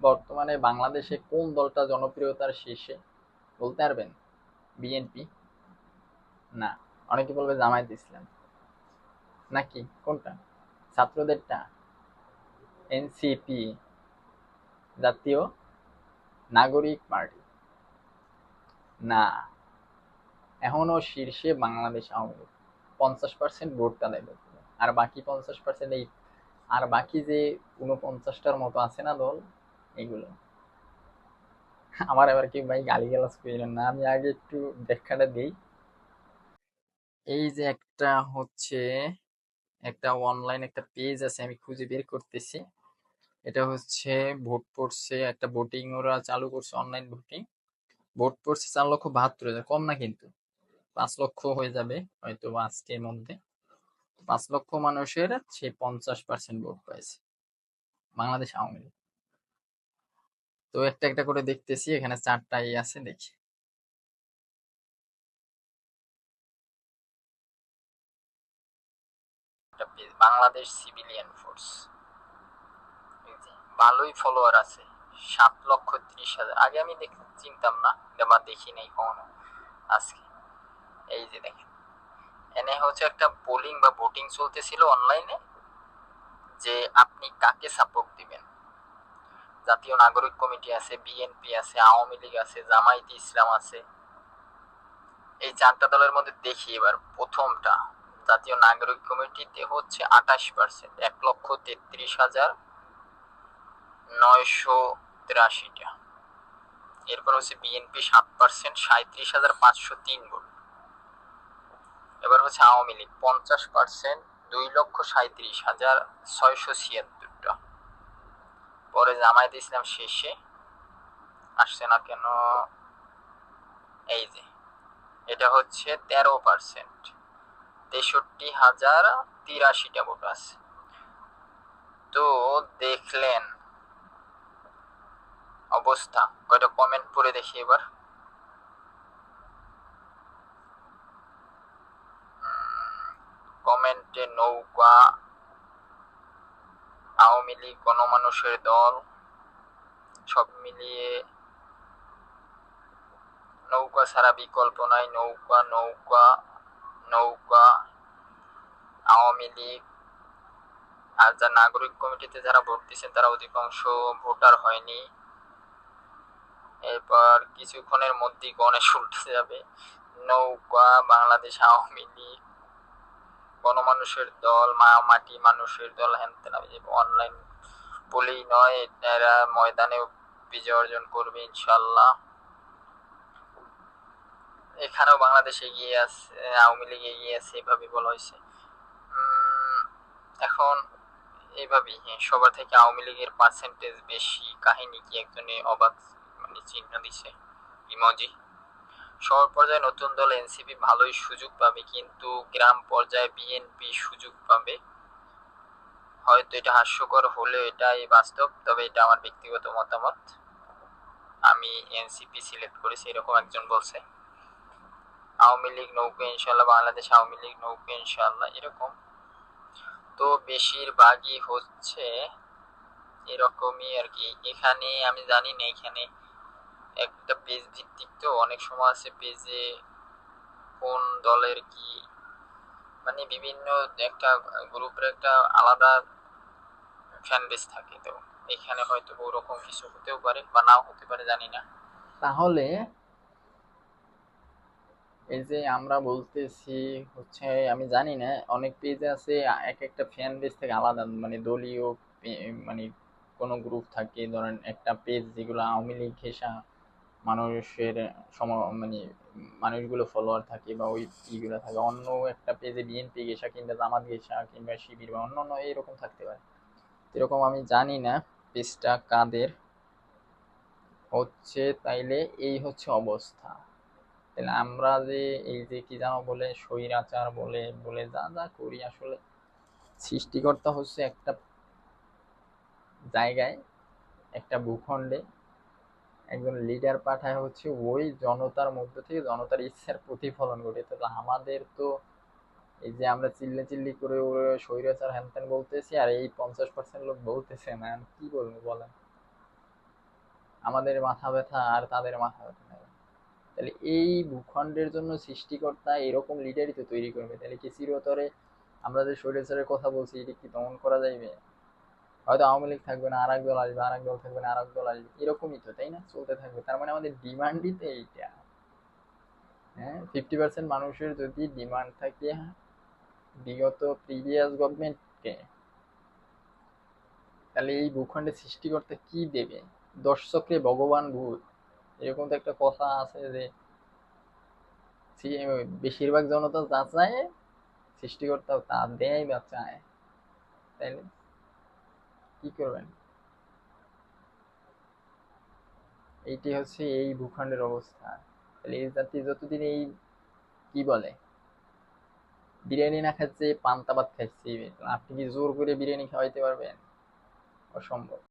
বর্তমানে বাংলাদেশে কোন দলটা জনপ্রিয়তার শীর্ষে? বলতে পারবেন? বিএনপি না। অনেকে বলবে জামায়াত ইসলাম। নাকি? কোনটা? ছাত্রদেরটা? এনসিপি জাতীয় নাগরিক পার্টি? না। এখনও শীর্ষে বাংলাদেশ আওয়ামী লীগ। পঞ্চাশ পার্সেন্ট ভোট তাদের আর বাকি পঞ্চাশ পার্সেন্ট এই আর বাকি যে উনপঞ্চাশটার মতো আছে না দল এগুলো। আমার এবার কি ভাই গালি গালাজ করিলেন না? আমি আগে একটু ব্যাখ্যাটা দিই। এই যে একটা হচ্ছে, একটা অনলাইন একটা পেজ আছে, আমি খুঁজে বের করতেছি। এটা হচ্ছে ভোট পড়ছে একটা ভোটিং ওরা চালু করছে অনলাইন ভোটিং ভোট পড়ছে চার লক্ষ বাহাত্তর হাজার, কম না কিন্তু। পাঁচ লক্ষ হয়ে যাবে হয়তো আজকের মধ্যে। পাঁচ লক্ষ মানুষের সে পঞ্চাশ পার্সেন্ট ভোট পাইছে। বাংলাদেশ আওয়ামী লীগ। তো একটা একটা করে দেখতেছি, এখানে চারটা ই আছে, দেখি। Bangladesh civilian force. ভালোই ফলোয়ার আছে। সাত লক্ষ ত্রিশ হাজার। আগে আমি দেখ, চিনতাম না বা দেখি নাই কখনো আজকে। এই যে দেখেন, এনে হচ্ছে একটা পোলিং বা ভোটিং চলতেছিল অনলাইনে, যে আপনি কাকে সাপোর্ট দিবেন? জাতীয় নাগরিক কমিটি আছে বিএনপি আছে, আওয়ামী লীগ আছে, জামায়াতে ইসলাম আছে। এই চারটা দলের মধ্যে দেখি এবার প্রথমটা। জাতীয় নাগরিক কমিটিতে হচ্ছে আঠাশ পার্সেন্ট এক লক্ষ তেত্রিশ হাজার নয়শো তিরাশিটা। এরপর হচ্ছে বিএনপি সাত পার্সেন্ট সাঁত্রিশ হাজার পাঁচশো তিন ভোট। এবার হচ্ছে আওয়ামী লীগ পঞ্চাশ পার্সেন্ট দুই লক্ষ সাঁত্রিশ হাজার ছয়শো ছিয়াত্তরটা পরে জামায়াত ইসলাম শেষে। আসছে না কেন? এই যে, এটা হচ্ছে তেরো পার্সেন্ট। তেষট্টি হাজার তিরাশিটা ভোট আছে। তো দেখলেন অবস্থা। কয়টা কমেন্ট পড়ে দেখি এবার। কমেন্টে নৌকা আওয়ামী লীগ গণমানুষের দল, সব মিলিয়ে নৌকা ছাড়া বিকল্প নাই। নৌকা নৌকা নৌকা, আওয়ামী লীগ আর যা নাগরিক কমিটিতে যারা ভোট দিচ্ছেন তারা অধিকাংশ ভোটার হয়নি। এরপর কিছুক্ষণের মধ্যেই গণেশ উল্টে যাবে। নৌকা, বাংলাদেশ আওয়ামী লীগ গণমানুষের দল মা মাটি মানুষের দল হ্যান অনলাইন বলেই নয় এরা ময়দানে বিজয় অর্জন করবে ইনশাল্লাহ এখানেও বাংলাদেশ এগিয়ে আছে আওয়ামী লীগ এগিয়ে আছে এভাবে বলা হয়েছে। এখন এইভাবেই হ্যাঁ, সবার থেকে আওয়ামী লীগের পার্সেন্টেজ বেশি কাহিনী কি একজনে অবাক মানে চিহ্ন দিছে? ইমজি? শহর পর্যায়ে নতুন দল এনসিপি ভালোই সুযোগ পাবে, কিন্তু গ্রাম পর্যায়ে বিএনপি সুযোগ পাবে। হয়তো এটা হাস্যকর হলেও এটাই বাস্তব, তবে এটা আমার ব্যক্তিগত মতামত। আমি এনসিপি সিলেক্ট করেছি এরকম একজন বলছে। আওয়ামী লীগ নৌকা ইনশাল্লাহ বাংলাদেশ আওয়ামী লীগ নৌকা ইনশাল্লাহ এরকম। তো বেশিরভাগই হচ্ছে এরকমই আর কি। এখানে আমি জানি না, এখানে একটা পেজ ভিত্তিক তো, অনেক সময় আছে পেজে কোন দলের কি মানে বিভিন্ন একটা গ্রুপের একটা আলাদা ফ্যান বেস থাকে তো, এখানে হয়তো ওরকম কিছু হতেও পারে বা নাও হতে পারে, জানি না। তাহলে এই যে আমরা বলতেছি হচ্ছে, আমি জানি না, অনেক পেজে আছে, এক একটা ফ্যান বেস থেকে আলাদা মানে দলীয় মানে কোনো গ্রুপ থাকে, ধরেন একটা পেজ যেগুলো আওয়ামী লীগ ঘেঁষা মানুষের সম মানে মানুষগুলো ফলোয়ার থাকে বা ওই ইগুলো থাকে, অন্য একটা পেজে বিএনপি ঘেঁষা কিংবা জামাত ঘেঁষা কিংবা শিবির বা অন্য অন্য এরকম থাকতে পারে। এরকম আমি জানি না পেজটা কাদের। হচ্ছে তাইলে এই হচ্ছে অবস্থা। তাহলে আমরা যে এই যে কি জানো বলে, স্বৈরাচার বলে বলে যা যা করি আসলে, সৃষ্টিকর্তা হচ্ছে একটা জায়গায়, একটা ভূখণ্ডে একজন লিডার পাঠায় হচ্ছে ওই জনতার মধ্য থেকে জনতার ইচ্ছার প্রতিফলন ঘটে। তো আমাদের তো এই যে আমরা চিল্লে চিল্লি করে ওরে হ্যান ত্যান বলতেছি আর এই পঞ্চাশ পার্সেন্ট লোক বলতেছে না কি বলব বলেন? আমাদের মাথা ব্যথা আর তাদের মাথা ব্যথা হবে তাহলে এই ভূখণ্ডের জন্য সৃষ্টিকর্তা এরকম লিডারই তো তৈরি করবে। তাহলে কি চিরতরে আমরা যে স্বৈরাচারের কথা বলছি, এটা কি দমন করা যাইবে? হয়তো আওয়ামী লীগ থাকবে না আর এক দল আসবে আর এক দল থাকবে না আর এক দল আসবে, এরকমই তো, তাই না? চলতে থাকবে। তার মানে আমাদের ডিমান্ডই তো এইটা। হ্যাঁ ফিফটি পার্সেন্ট মানুষের যদি ডিমান্ড থাকে, বিগত প্রিভিয়াস গভর্নমেন্টকে তাহলে এই ভূখণ্ডে সৃষ্টিকর্তা কি দেবে? দর্শকরে ভগবান ভূত। এরকম তো একটা কথা আছে যে বেশিরভাগ জনতা যা চায়, সৃষ্টিকর্তাও তা দেয় বা চায়। তাইলে কি করবেন? এইটি হচ্ছে এই ভূখণ্ডের অবস্থা। তাহলে এই যতদিন এই, কি বলে, বিরিয়ানি না খাচ্ছে, পান্তা ভাত খাচ্ছে, আপনি কি জোর করে বিরিয়ানি খাওয়াইতে পারবেন? অসম্ভব।